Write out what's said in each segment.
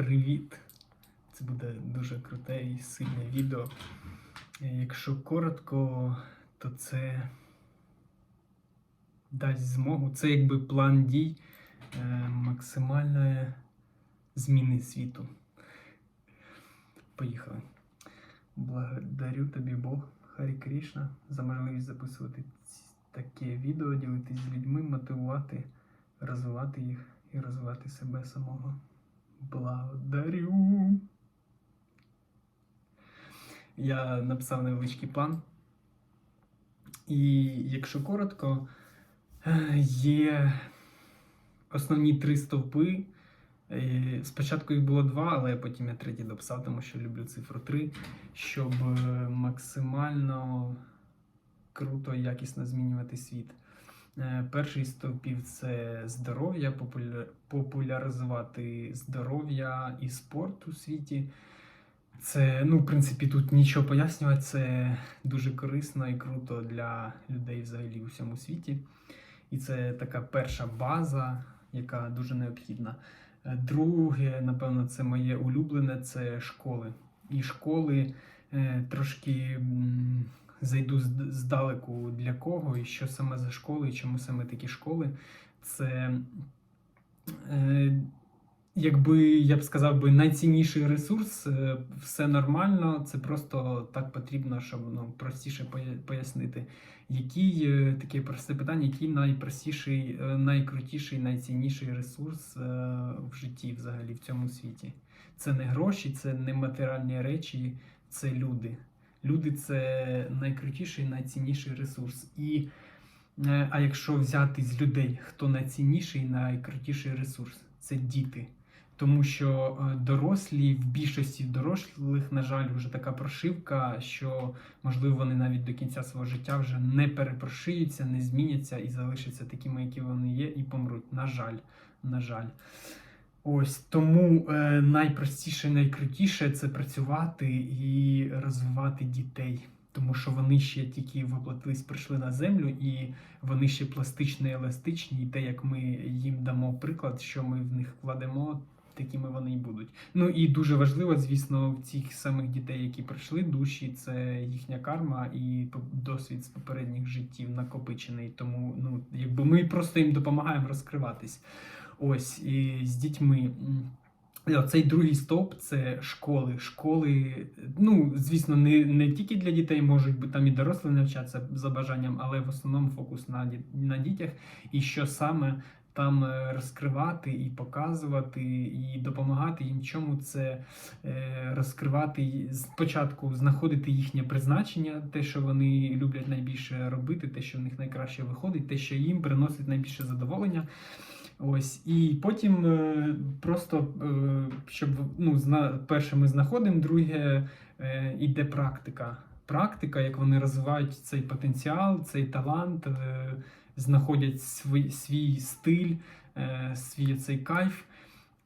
Привіт! Це буде дуже круте і сильне відео. Якщо коротко, то це дасть змогу. Це якби план дій е, максимальної зміни світу. Поїхали. Благодарю тобі Бог, Харі Крішна, за можливість записувати таке відео, ділитись з людьми, мотивувати, розвивати їх і розвивати себе самого. Благодарю. Я написав невеличкий план. І якщо коротко, е, є основні три стовпи. Е, Спочатку їх було два, але потім я третій дописав, тому що люблю цифру 3, щоб е, максимально круто і якісно змінювати світ. Е, Перший стовпів це здоров'я, популяризувати здоров'я і спорт у світі. Це, ну, в принципі, тут нічого пояснювати, це дуже корисно і круто для людей взагалі у всьому світі. І це така перша база, яка дуже необхідна. Е, Друге, напевно, це моє улюблене це школи. І школи е, трошки зайду здалеку для кого, і що саме за школи, і чому саме такі школи. Це, е, якби я б сказав би, найцінніший ресурс, е, все нормально, це просто так потрібно, щоб ну, простіше пояснити. Який е, таке просте питання, який найпростіший, е, найкрутіший, найцінніший ресурс е, в житті взагалі в цьому світі? Це не гроші, це не матеріальні речі, це люди. Люди це найкрутіший, найцінніший ресурс. І, е, а якщо взяти з людей, хто найцінніший, найкрутіший ресурс? Це діти. Тому що е, дорослі в більшості дорослих, на жаль, вже така прошивка, що можливо вони навіть до кінця свого життя вже не перепрошиються, не зміняться і залишаться такими, які вони є, і помруть. На жаль, на жаль. Ось тому е, найпростіше, найкрутіше це працювати і розвивати дітей. Тому що вони ще тільки воплотились, прийшли на землю, і вони ще пластичні, еластичні, і те, як ми їм дамо приклад, що ми в них вкладемо, такими вони і будуть. Ну і дуже важливо, звісно, в цих самих дітей, які прийшли душі, це їхня карма і досвід з попередніх життів накопичений. Тому ну, якби ми просто їм допомагаємо розкриватись. Ось і з дітьми. Цей другий стовп це школи. Школи, ну звісно, не, не тільки для дітей можуть бути там і дорослі навчатися за бажанням, але в основному фокус на, на дітях. І що саме там е, розкривати і показувати, і допомагати їм чому це е, розкривати спочатку знаходити їхнє призначення, те, що вони люблять найбільше робити, те, що в них найкраще виходить, те, що їм приносить найбільше задоволення. Ось і потім е, просто е, щоб ну, зна, перше ми знаходимо, друге е, іде практика. Практика, як вони розвивають цей потенціал, цей талант, е, знаходять свій, свій стиль, е, свій цей кайф.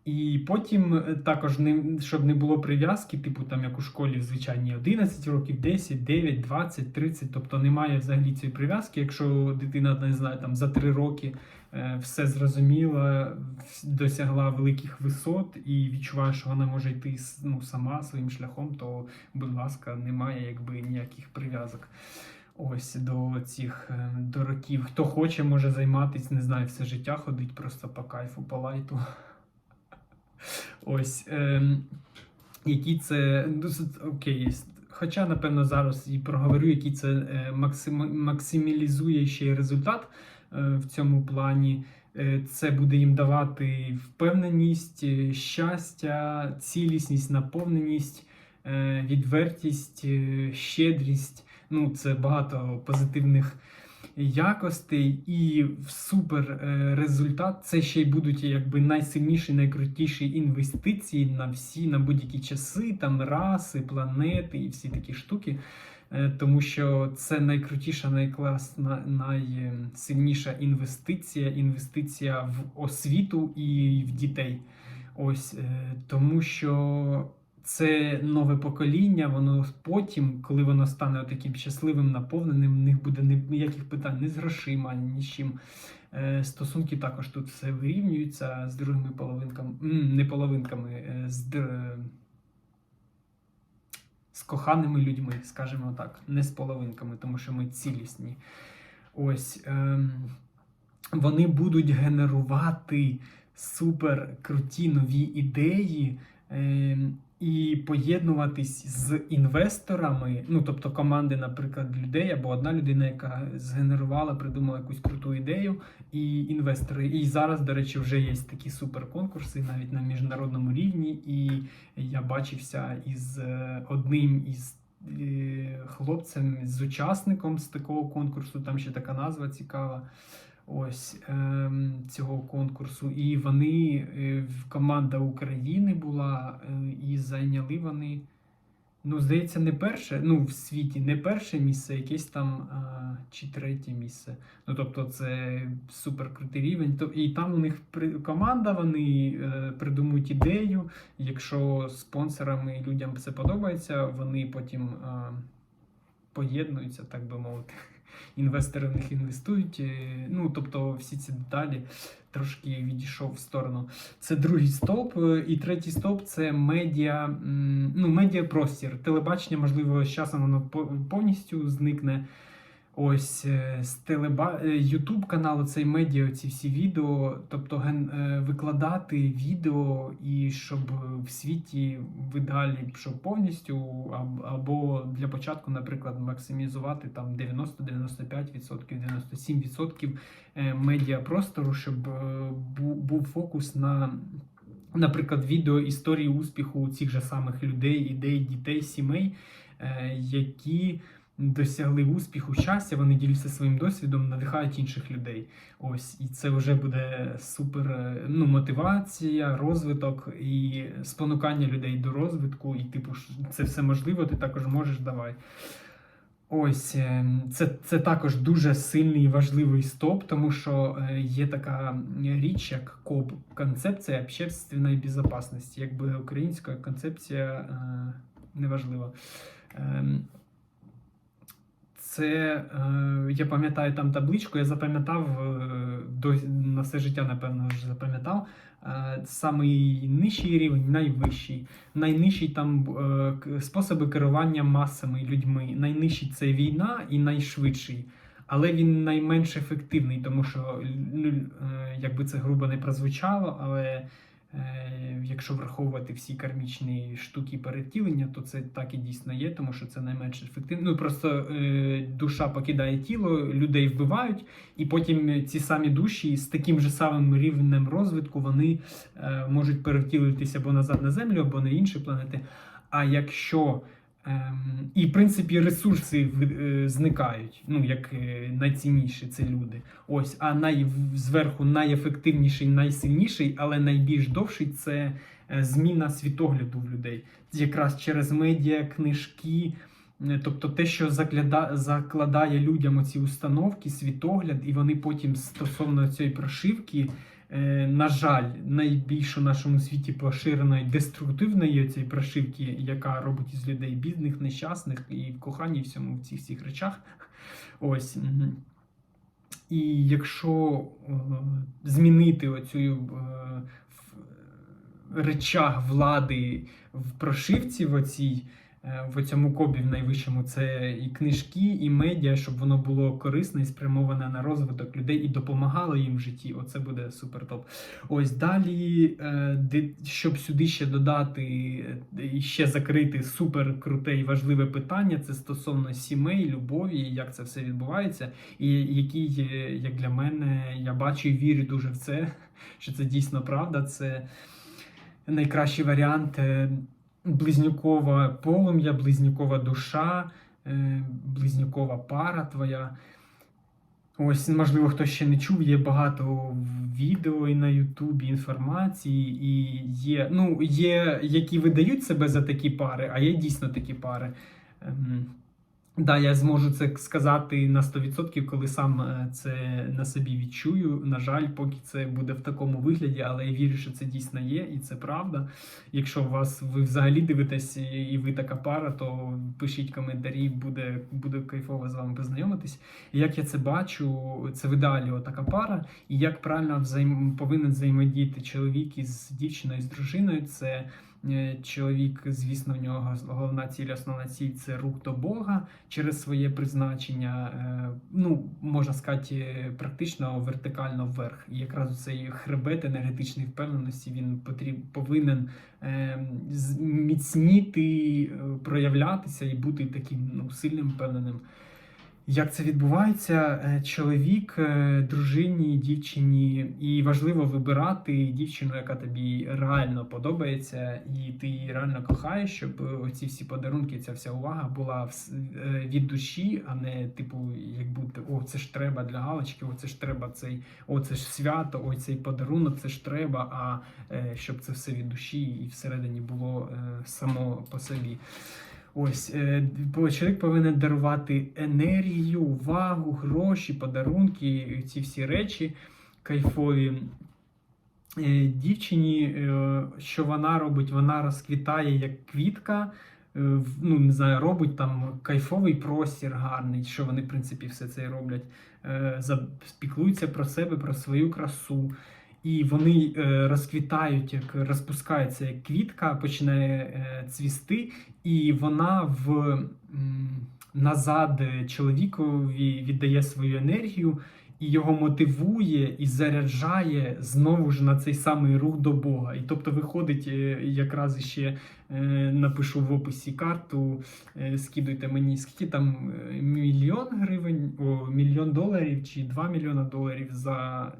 І потім е, також не, щоб не було прив'язки, типу там як у школі в звичайній 11 років, 10, 9, 20, 30, тобто немає взагалі цієї прив'язки. Якщо дитина не знаю, там за 3 роки е, все зрозуміла, досягла великих висот і відчуває, що вона може йти ну, сама своїм шляхом, то, будь ласка, немає якби ніяких прив'язок. Ось до цих е, до років. Хто хоче, може займатися, не знаю, все життя ходить просто по кайфу, по лайту. Ось. ем, які це. ну, з- Окей. Хоча, напевно, зараз і проговорю, який це е, максим, максималізує ще й результат е, в цьому плані. Е, Це буде їм давати впевненість, е, щастя, цілісність, наповненість, відвертість, щедрість. Ну, це багато позитивних якостей і супер е, результат. Це ще й будуть якби найсильніші, найкрутіші інвестиції на всі, на будь-які часи, там раси, планети і всі такі штуки. Е, Тому що це найкрутіша, найкласна, найсильніша інвестиція, інвестиція в освіту і в дітей. Ось е, тому що це нове покоління, воно потім, коли воно стане таким щасливим, наповненим, в них буде ніяких питань ні з грошима, ні з чим. Е, Стосунки також тут все вирівнюються з другими половинками, не половинками, е, з, з коханими людьми, скажімо так, не з половинками, тому що ми цілісні. Ось ем, вони будуть генерувати супер круті нові ідеї. І поєднуватись з інвесторами, ну тобто команди, наприклад, людей або одна людина, яка згенерувала, придумала якусь круту ідею, і інвестори. І зараз, до речі, вже є такі суперконкурси навіть на міжнародному рівні. І я бачився із е, одним із е, хлопцем, з учасником з такого конкурсу. Там ще така назва цікава. Ось ем, цього конкурсу, і вони е, в- команда України була, е, і зайняли вони. Ну, здається, не перше, ну, в світі не перше місце, якесь там а, чи третє місце. Ну, тобто, це супер крутий рівень. І там у них команда, вони е, придумують ідею. Якщо спонсорам і людям це подобається, вони потім а, поєднуються, так би мовити. Інвестори в них інвестують. е, Ну, тобто, всі ці деталі трошки відійшов в сторону. Це другий стовп. е, І третій стовп це медіа, ну, медіапростір. Телебачення, можливо, з часом воно по- повністю зникне. Ось е, з телеба... Ютуб каналу цей медіа, ці всі відео, тобто ген... е, викладати відео і щоб в світі в ідеалі, щоб повністю або для початку, наприклад, максимізувати там 90-95%, 97% е, медіапростору, щоб е, був фокус на, наприклад, відео історії успіху цих же самих людей, ідей, дітей, сімей, е, які досягли успіху, щастя, вони діляться своїм досвідом, надихають інших людей. Ось, і це вже буде супер е, ну, мотивація, розвиток і спонукання людей до розвитку. І, типу, це все можливо, ти також можеш давай. Ось е, це, це також дуже сильний і важливий стоп, тому що е, є така річ, як КОБ концепція общественної безпечності, якби українська концепція неважлива. Це е, я пам'ятаю там табличку, я запам'ятав е, до на все життя, напевно, вже запам'ятав. Е, Самий нижчий рівень, найвищий. Найнижчий там способи керування масами людьми. Найнижчий це війна і найшвидший. Але він найменш ефективний, тому що якби це грубо не прозвучало, але якщо враховувати всі кармічні штуки перетілення, то це так і дійсно є, тому що це найменш ефективно. Ну просто е, душа покидає тіло, людей вбивають, і потім ці самі душі з таким же самим рівнем розвитку вони е, можуть перевтілитися або назад на землю, або на інші планети. А якщо і в принципі ресурси е, зникають, ну як е, найцінніші це люди. Ось, а най, зверху найефективніший, найсильніший, але найбільш довший це е, зміна світогляду в людей. Якраз через медіа, книжки. Тобто те, що закляда, закладає людям оці установки, світогляд, і вони потім стосовно цієї прошивки, на жаль, найбільш у нашому світі поширеної деструктивної цієї прошивки, яка робить із людей бідних, нещасних і в коханні, всьому в цих всіх речах. Ось. І якщо е, змінити оцю е, речах влади в прошивці в оцій, е, в цьому кобі в найвищому, це і книжки, і медіа, щоб воно було корисне і спрямоване на розвиток людей і допомагало їм в житті. Оце буде супер топ. Ось далі, е, щоб сюди ще додати е, і ще закрити супер круте і важливе питання, це стосовно сімей, любові, як це все відбувається, і який, е, як для мене, я бачу і вірю дуже в це, що це дійсно правда. Це найкращий варіант. Близнюкова полум'я, близнюкова душа, е, близнюкова пара твоя. Ось, можливо, хто ще не чув, є багато відео і на Ютубі інформації, і є, ну, є, які видають себе за такі пари, а є дійсно такі пари. Да, я зможу це сказати на 100%, коли сам е, це на собі відчую. На жаль, поки це буде в такому вигляді, але я вірю, що це дійсно є, і це правда. Якщо у вас ви взагалі дивитесь і ви така пара, то пишіть коментарі, буде, буде кайфово з вами познайомитись. Як я це бачу, це в ідеалі така пара, і як правильно взаєм... повинен взаємодіяти чоловік із дівчиною, з дружиною. Це Чоловік, звісно, в нього головна ціль, основна ціль це рух до Бога через своє призначення. е, Ну, можна сказати, практично вертикально вверх. І якраз цей хребет енергетичної впевненості він потріб, повинен е, з- міцніти, е, проявлятися і бути таким ну, сильним, впевненим. Як це відбувається? Е, Чоловік, е, дружині, дівчині, і важливо вибирати дівчину, яка тобі реально подобається, і ти її реально кохаєш, щоб оці всі подарунки, ця вся увага була е, від душі, а не типу, як будто о, це ж треба для галочки, о, це ж треба цей, о, це ж свято, ой, цей подарунок, це ж треба. А е, щоб це все від душі і всередині було е, само по собі. Ось е, чоловік повинен дарувати енергію, увагу, гроші, подарунки, ці всі речі кайфові. Е, Дівчині, е, що вона робить, вона розквітає як квітка. Ну, не знаю, робить там кайфовий простір гарний, що вони, в принципі, все це роблять. Спіклуються про себе, про свою красу. І вони е, розквітають, як розпускається як квітка, починає е, цвісти, і вона в назад чоловікові віддає свою енергію і його мотивує і заряджає знову ж на цей самий рух до Бога. І тобто виходить, е, якраз ще е, напишу в описі карту, е, скидуйте мені, скільки там мільйон гривень, о, мільйон доларів чи 2 мільйона доларів за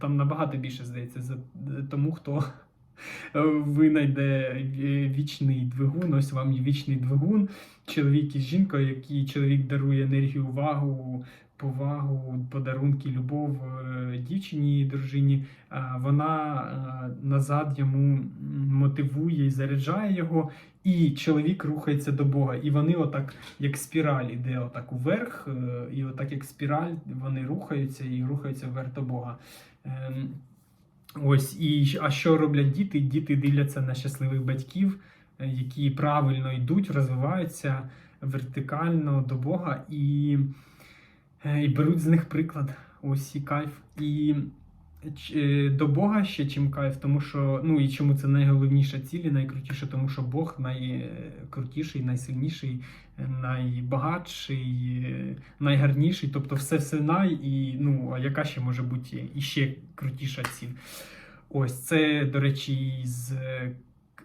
там набагато більше здається, за тому, хто винайде вічний двигун. Ось вам і вічний двигун. Чоловік із жінкою, який чоловік дарує енергію, увагу, повагу, подарунки, любов е, дівчині, дружині. Вона е, назад йому мотивує і заряджає його. І чоловік рухається до Бога. І вони отак, як спіраль, іде отак уверх, е, і отак як спіраль, вони рухаються і рухаються вверх до Бога. Ем, Ось і а що роблять діти? Діти дивляться на щасливих батьків, е, які правильно йдуть, розвиваються вертикально до Бога і, е, і беруть з них приклад. Ось і кайф. І е, до Бога ще чим кайф, тому що ну і чому це найголовніша ціль, і найкрутіше, тому що Бог найкрутіший, найсильніший, е, найбагатший, е, найгарніший, тобто все все най, і ну а яка ще може бути іще крутіша ціль? Ось це, до речі, з.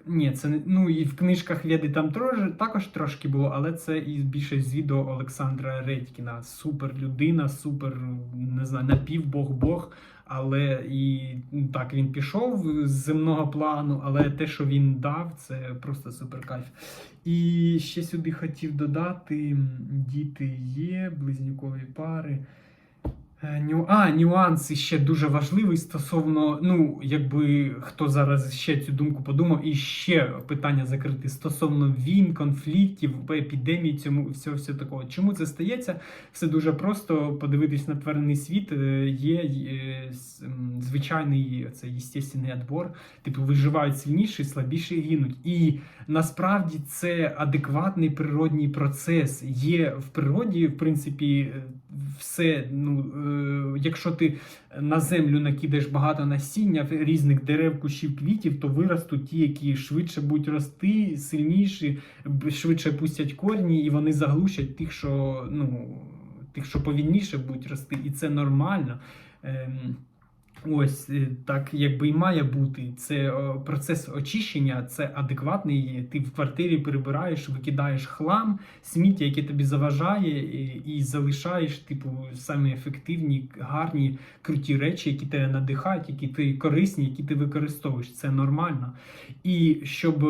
Ні, це не- ну і в книжках Веди там трош, також трошки було, але це і більше з відео Олександра Редькіна. Супер людина, супер, не знаю, напівбог Бог. Але і ну, так він пішов з земного плану, але те, що він дав, це просто супер кайф. І ще сюди хотів додати: діти є, близнюкові пари. Е, А, нюанс ще дуже важливий стосовно, ну, якби хто зараз ще цю думку подумав, і ще питання закрити стосовно війн, конфліктів, епідемій, цьому всього, всього такого. Чому це стається? Все дуже просто подивитись на тваринний світ. е, Є е, звичайний це естественний відбор, типу виживають сильніші, слабіші гинуть. І насправді це адекватний природній процес. Є в природі, в принципі, все. Ну, е, якщо ти на землю накидаєш багато насіння різних дерев, кущів, квітів, то виростуть ті, які швидше будуть рости, сильніші, швидше пустять корні, і вони заглушать тих, що ну, тих, що повільніше будуть рости, і це нормально. Ем, Ось е, так, якби і має бути. Це о, процес очищення, це адекватний. Ти в квартирі прибираєш, викидаєш хлам, сміття, яке тобі заважає, і, залишаєш, типу, самі ефективні, гарні, круті речі, які тебе надихають, які ти корисні, які ти використовуєш. Це нормально. І щоб е,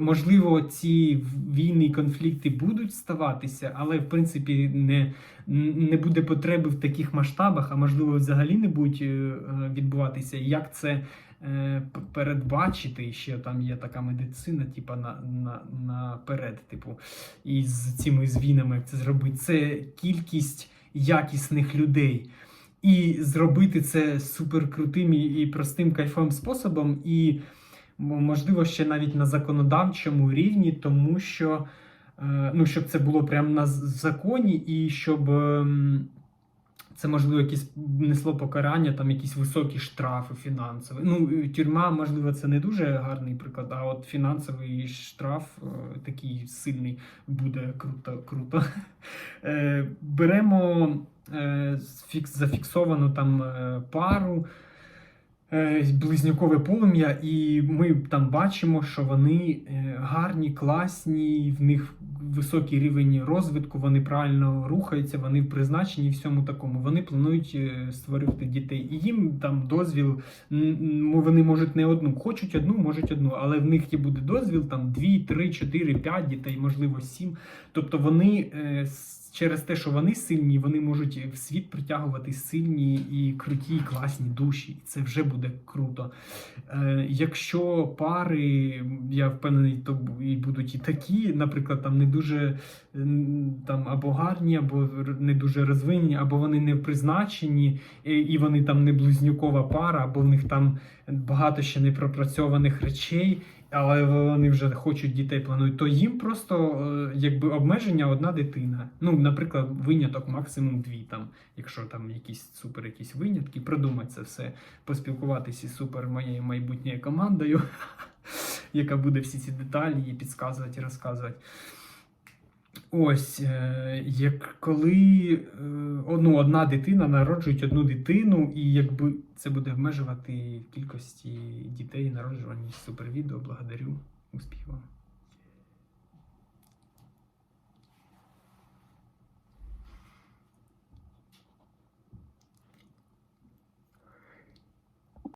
можливо ці війни і конфлікти будуть ставатися, але в принципі не, не буде потреби в таких масштабах, а можливо, взагалі не будуть е, е, відбуватися. І Як це е, передбачити, ще там є така медицина, типа на, на, наперед, типу, і з цими звінами як це зробити. Це кількість якісних людей. І зробити це суперкрутим і і простим кайфовим способом, і можливо ще навіть на законодавчому рівні, тому що е, ну, щоб це було прямо на законі, і щоб ем, це можливо якесь несло покарання, там якісь високі штрафи фінансові. Ну, тюрма, можливо, це не дуже гарний приклад, а от фінансовий штраф е, такий сильний буде круто. круто. Е, Беремо е, фікс- зафіксовану там пару. Е, Близнюкове полум'я, і ми там бачимо, що вони е, гарні, класні, в них високий рівень розвитку, вони правильно рухаються, вони призначені всьому такому. Вони планують е, створювати дітей. І їм там дозвіл, вони можуть не одну, хочуть одну, можуть одну, але в них є буде дозвіл там 2, 3, 4, 5 дітей, можливо, 7. Тобто вони через те, що вони сильні, вони можуть в світ притягувати сильні і круті, і класні душі. І це вже буде круто. Е, якщо пари, я впевнений, то і будуть і такі, наприклад, там не дуже там або гарні, або не дуже розвинені, або вони не призначені, і вони там не близнюкова пара, або в них там багато ще не пропрацьованих речей. Але вони вже хочуть дітей планують, то їм просто е, якби обмеження одна дитина. Ну, наприклад, виняток максимум дві, там, якщо там якісь супер якісь винятки, продумати це все, поспілкуватися із супер моєю майбутньою командою, яка буде всі ці деталі і підказувати і розказувати. Ось, е, як коли ну, одна дитина народжують одну дитину, і якби це буде обмежувати кількості дітей народжувані. супервідео. благодарю, успіхів.